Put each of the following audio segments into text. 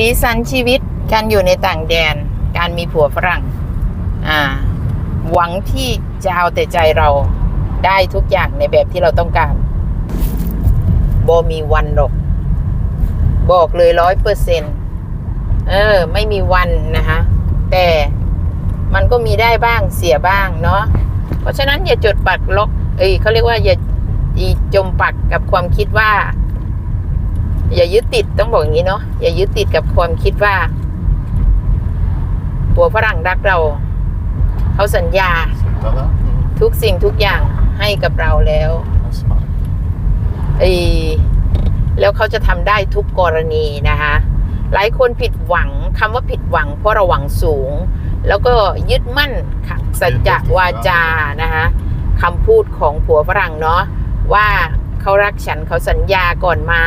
สีสันชีวิตการอยู่ในต่างแดน การมีผัวฝรั่ง อ่า หวังที่จะเอาแต่ใจเราได้ทุกอย่างในแบบที่เราต้องการบมีวันหรอก บอกเลยร้อยเปอร์เซ็นเออ ไม่มีวันนะคะ แต่มันก็มีได้บ้างเสียบ้างเนาะเพราะฉะนั้นอย่าจดปักล็อกเอ้ยเขาเรียกว่าอย่าจมปักกับความคิดว่า อย่ายึดติดต้องบอกอย่างนี้เนาะอย่ายึดติดกับความคิดว่าผัวฝรั่งรักเราเขาสัญญา ทุกสิ่งทุกอย่างให้กับเราแล้วไอ้แล้วเขาจะทำได้ทุกกรณีนะคะ หลายคนผิดหวังคำว่าผิดหวังเพราะเราหวังสูง แล้วก็ยึดมั่นค่ะสัจจะวาจานะคะคำพูดของผัวฝรั่งเนาะว่าเขารักฉันเขาสัญญาก่อนมา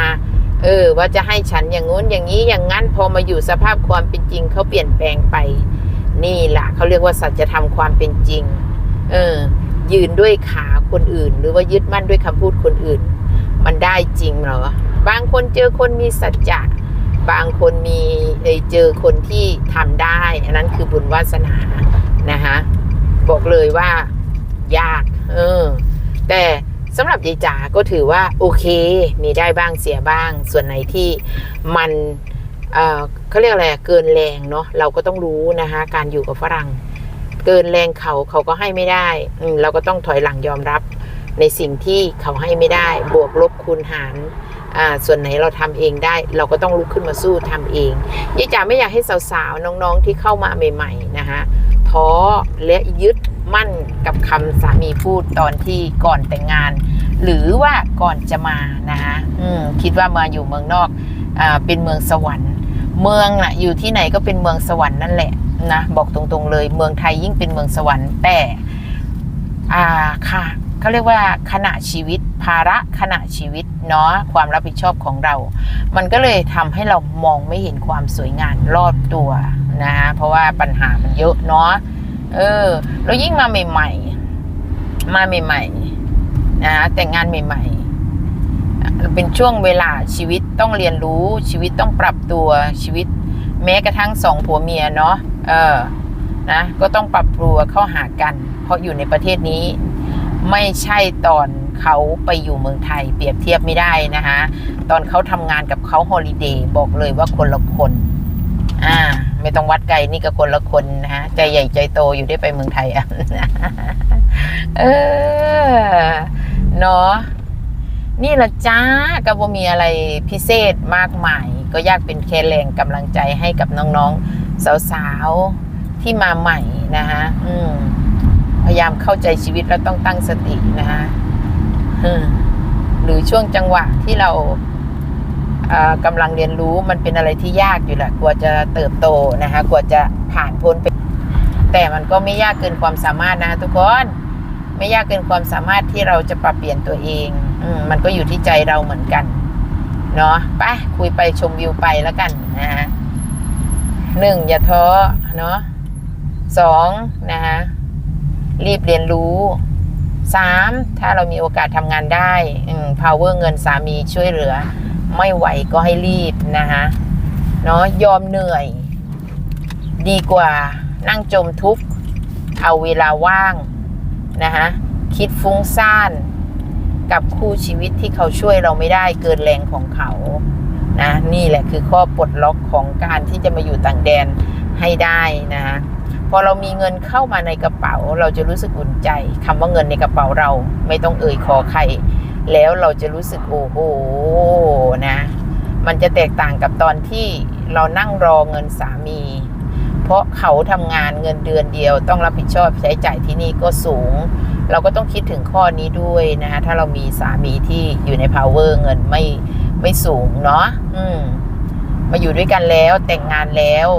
เออ ว่าจะให้ฉันอย่างงู้นอย่างนี้อย่างงั้นพอมาอยู่สภาพความเป็นจริงเขาเปลี่ยนแปลงไป นี่แหละเขาเรียกว่าสัจธรรมความเป็นจริง เออ ยืนด้วยขาคนอื่น หรือว่ายึดมั่นด้วยคำพูดคนอื่น มันได้จริงเหรอบางคนเจอคนมีสัจจะบางคนมีเอ่ยเจอคนที่ทำได้ อันนั้นคือบุญวาสนานะคะบอกเลยว่ายาก เออ แต่ สำหรับยายจ๋าก็ถือว่าโอเค มีได้บ้างเสียบ้าง ส่วนไหนที่มันเเขาเรียกอะไรเกินแรงเนาะเราก็ต้องรู้นะคะ การอยู่กับฝรั่ง เกินแรงเขาเขาก็ให้ไม่ได้เราก็ต้องถอยหลังยอมรับในสิ่งที่เขาให้ไม่ได้ บวกลบคูณหารส่วนไหนเราทำเองได้ เราก็ต้องลุกขึ้นมาสู้ทำเองยายจ๋าไม่อยากให้สาวๆ น้องๆที่เข้ามาใหม่ ๆ นะคะท้อและยึดมั่นกับ คำสามีพูดตอนที่ก่อนแต่งงาน หรือว่าก่อนจะมานะคะคิดว่ามาอยู่เมืองนอกอเป็นเมืองสวรรค์ เมืองน่ะอยู่ที่ไหนก็เป็นเมืองสวรรค์นั่นแหละนะบอกตรงๆเลย เมืองไทยยิ่งเป็นเมืองสวรรค์แต่อ่าค่ะเขาเรียกว่าขณะชีวิตภาระขณะชีวิตเนาะความรับผิดชอบของเรา มันก็เลยทำให้เรามองไม่เห็นความสวยงามรอบตัวนะเพราะว่าปัญหามันเยอะเนาะเออแล้วยิ่งมาใหม่ๆ มาใหม่ๆนะแต่งงานใหม่ ๆ เป็นช่วงเวลาชีวิตต้องเรียนรู้ชีวิตต้องปรับตัวชีวิต แม้กระทั่งสองผัวเมียเนาะเออนะก็ต้องปรับตัวเข้าหากัน เพราะอยู่ในประเทศนี้ ไม่ใช่ตอนเขาไปอยู่เมืองไทย เปรียบเทียบไม่ได้นะคะ ตอนเขาทำงานกับเขาฮอลิเดย์บอกเลยว่าคนละคนอ่า ไม่ต้องวัดไกลนี่ก็คนละคนนะฮะ ใจใหญ่ใจโตอยู่ได้ไปเมืองไทยอะเออเนาะนี่ละจ้ากระบมีอะไรพิเศษมากมาย ก็อยากเป็นแค่แรงกำลังใจให้กับน้องๆ สาวๆ ที่มาใหม่นะคะพยายามเข้าใจชีวิตแล้วต้องตั้งสตินะคะหรือช่วงจังหวะที่เรา กำลังเรียนรู้มันเป็นอะไรที่ยากอยู่แหละกว่าจะเติบโตนะคะกว่าจะผ่านพ้นไป แต่มันก็ไม่ยากเกินความสามารถนะทุกคนไม่ยากเกินความสามารถที่เราจะปรับเปลี่ยนตัวเองอืมมันก็อยู่ที่ใจเราเหมือนกันเนาะไปคุยไปชมวิวไปแล้วกันนะฮะหนึ่งอย่าท้อเนาะสองนะคะรีบเรียนรู้สามถ้าเรามีโอกาสทำงานได้อืม power เงินสามีช่วยเหลือ ไม่ไหวก็ให้รีบนะคะเนาะยอมเหนื่อย ดีกว่านั่งจมทุกข์ เอาเวลาว่างนะคะคิดฟุ้งซ่านกับคู่ชีวิตที่เขาช่วยเราไม่ได้เกินแรงของเขานะนี่แหละคือข้อปลดล็อกของการที่จะมาอยู่ต่างแดนให้ได้นะพอเรามีเงินเข้ามาในกระเป๋า เราจะรู้สึกอุ่นใจคำว่าเงินในกระเป๋าเราไม่ต้องเอ่ยขอใคร แล้วเราจะรู้สึกโอ้โหนะ มันจะแตกต่างกับตอนที่เรานั่งรอเงินสามี เพราะเขาทำงานเงินเดือนเดียว ต้องรับผิดชอบใช้จ่ายที่นี่ก็สูง เราก็ต้องคิดถึงข้อนี้ด้วยนะคะถ้าเรามีสามีที่อยู่ใน power เงินไม่ไม่สูงเนาะอืมมาอยู่ด้วยกันแล้วแต่งงานแล้ว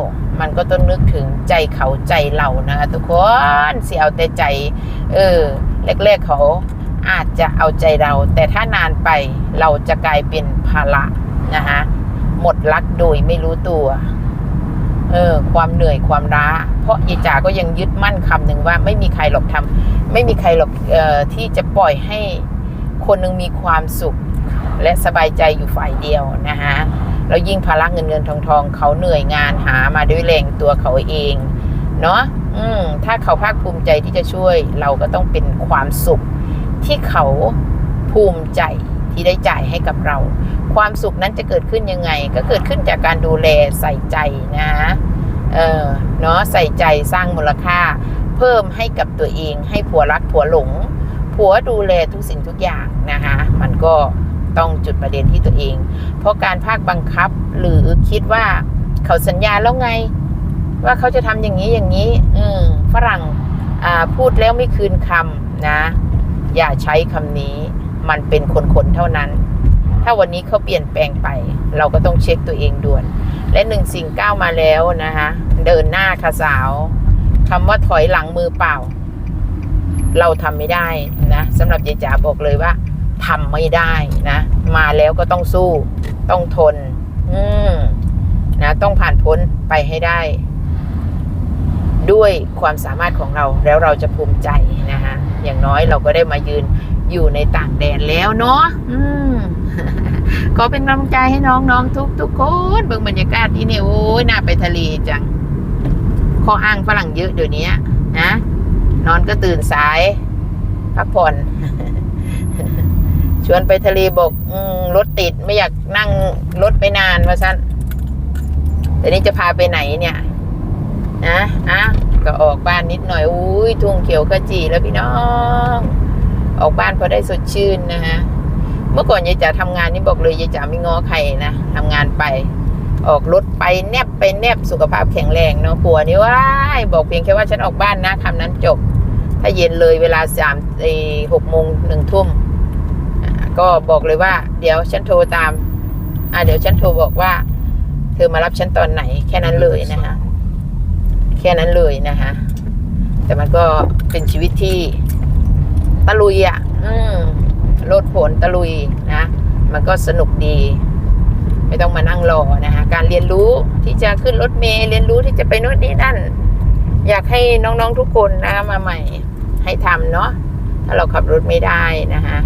มันก็ต้องนึกถึงใจเขาใจเรานะคะทุกคนเสียเอาแต่ใจ เออแรกๆเขา อาจจะเอาใจเรา แต่ถ้านานไปเราจะกลายเป็นภาระนะคะหมดรักโดยไม่รู้ตัว เออ ความเหนื่อยความล้า เพราะยายจ๋าก็ยังยึดมั่นคำหนึ่งว่าไม่มีใครหรอกทำไม่มีใครหรอกออที่จะปล่อยให้คนหนึงมีความสุข และสบายใจอยู่ฝ่ายเดียวนะคะแล้วยิ่งภาระเงินเงินทองทองเขาเหนื่อยงานหามาด้วยแรงตัวเขาเองเนาะอืมถ้าเขาภาคภูมิใจที่จะช่วยเราก็ต้องเป็นความสุข ที่เขาภูมิใจที่ได้จ่ายให้กับเรา ความสุขนั้นจะเกิดขึ้นยังไง ก็เกิดขึ้นจากการดูแลใส่ใจนะเออเนาะใส่ใจสร้างมูลค่า เพิ่มให้กับตัวเองให้ผัวรักผัวหลง ผัวดูแลทุกสิ่งทุกอย่างนะคะมันก็ต้องจุดประเด็นที่ตัวเอง เพราะการภาคบังคับหรือคิดว่าเขาสัญญาแล้วไง ว่าเขาจะทำอย่างนี้อย่างนี้ อืมฝรั่งอ่าพูดแล้วไม่คืนคำนะ อย่าใช้คำนี้ มันเป็นคนๆเท่านั้น ถ้าวันนี้เขาเปลี่ยนแปลงไป เราก็ต้องเช็คตัวเองด่วน และหนึ่งสิ่งก้าวมาแล้วนะคะเดินหน้าค่ะสาวคำว่าถอยหลังมือเปล่า เราทำไม่ได้นะสำหรับยายจ๋าบอกเลยว่าทำไม่ได้นะ มาแล้วก็ต้องสู้ ต้องทน อืมนะ ต้องผ่านพ้นไปให้ได้ ด้วยความสามารถของเราแล้วเราจะภูมิใจนะคะอย่างน้อยเราก็ได้มายืนอยู่ในต่างแดนแล้วเนาะอืมขอเป็นกำลังใจให้น้องๆทุกทุกๆคนเบิ่งบรรยากาศที่นี่โอ้ยน่าไปทะเลจังข้ออ้างฝรั่งเยอะเดี๋ยวนี้นะนอนก็ตื่นสาย พักผ่อนชวนไปทะเลบอกรถติดไม่อยากนั่งรถไปนานว่าสั้นแต่นี้จะพาไปไหนเนี่ย นะอะก็ออกบ้านนิดหน่อยอุ้ยทุ่งเขียวขจีแล้วพี่น้อง ออกบ้านพอได้สดชื่นนะฮะเมื่อก่อนยายจ๋าทำงานนี่บอกเลยยายจ๋าไม่งอใครนะทำงานไป ออกรถไปแนบไปแนบสุขภาพแข็งแรงเนาะผัวนี่ว้าบอกเพียงแค่ว่าฉันออกบ้านนะคำนั้นจบ ถ้าเย็นเลยเวลาสามหกโมงหนึ่งทุ่มก็บอกเลยว่า เดี๋ยวฉันโทรตาม อ่าเดี๋ยวฉันโทรบอกว่า เธอมารับฉันตอนไหนแค่นั้นเลยนะคะ แค่นั้นเลยนะคะแต่มันก็เป็นชีวิตที่ตะลุยอะ อืมโลดผนตะลุยนะ มันก็สนุกดี ไม่ต้องมานั่งรอนะคะการเรียนรู้ที่จะขึ้นรถเมล์เรียนรู้ที่จะไปโน่นนี่นั่น อยากให้น้องๆทุกคนนะมาใหม่ให้ทำเนาะถ้าเราขับรถไม่ได้นะคะ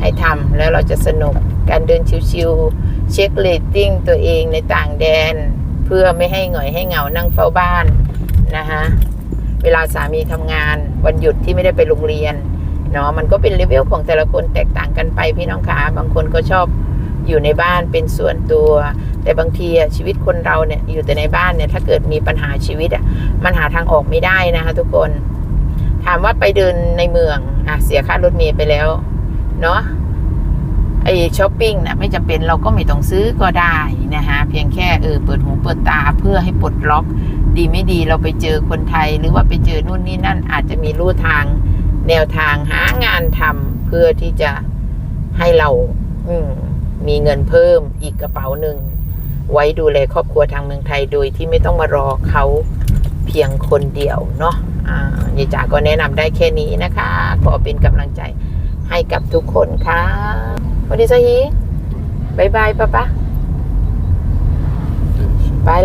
ให้ทำแล้วเราจะสนุกการเดินชิวๆเช็คเรตติ้งตัวเองในต่างแดน เพื่อไม่ให้หงอยให้เหงานั่งเฝ้าบ้าน นะคะเวลาสามีทำงานวันหยุดที่ไม่ได้ไปโรงเรียนเนาะมันก็เป็นเลเวลของแต่ละคนแตกต่างกันไปพี่น้องคะบางคนก็ชอบอยู่ในบ้านเป็นส่วนตัว แต่บางทีอะชีวิตคนเราเนี่ยอยู่แต่ในบ้านเนี่ยถ้าเกิดมีปัญหาชีวิตอะมันหาทางออกไม่ได้นะคะทุกคน ถามว่าไปเดินในเมืองอะเสียค่ารถเมล์ไปแล้วเนาะ ไอช้อปปิ้งนะไม่จำเป็นเราก็ไม่ต้องซื้อก็ได้นะคะเพียงแค่เออเปิดหูเปิดตาเพื่อให้ปลดล็อก ดีไม่ดีเราไปเจอคนไทย หรือว่าไปเจอนู่นนี่นั่นอาจจะมีลู่ทางแนวทางหางานทำเพื่อที่จะให้เราอืมีเงินเพิ่มอีกกระเป๋าหนึ่ง ไว้ดูแลครอบครัวทางเมืองไทยโดยที่ไม่ต้องมารอเขาเพียงคนเดียวเนาะอ่ายายจ๋าก็แนะนำได้แค่นี้นะคะ ขอเป็นกำลังใจให้กับทุกคนค่ะ สวัสดีสฮีบาย